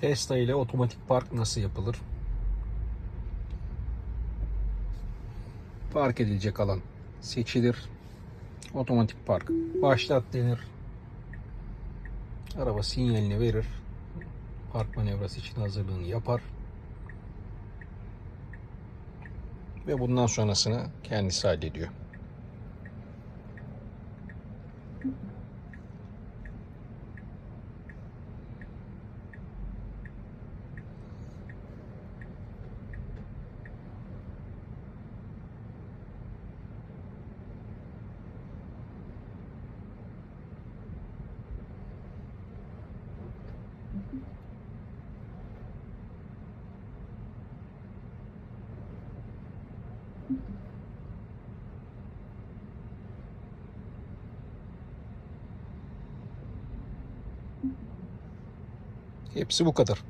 Tesla ile otomatik park nasıl yapılır? Park edilecek alan seçilir. Otomatik park başlat denir. Araba sinyalini verir. Park manevrası için hazırlığını yapar. Ve bundan sonrasını kendisi hallediyor. Hepsi bu kadar.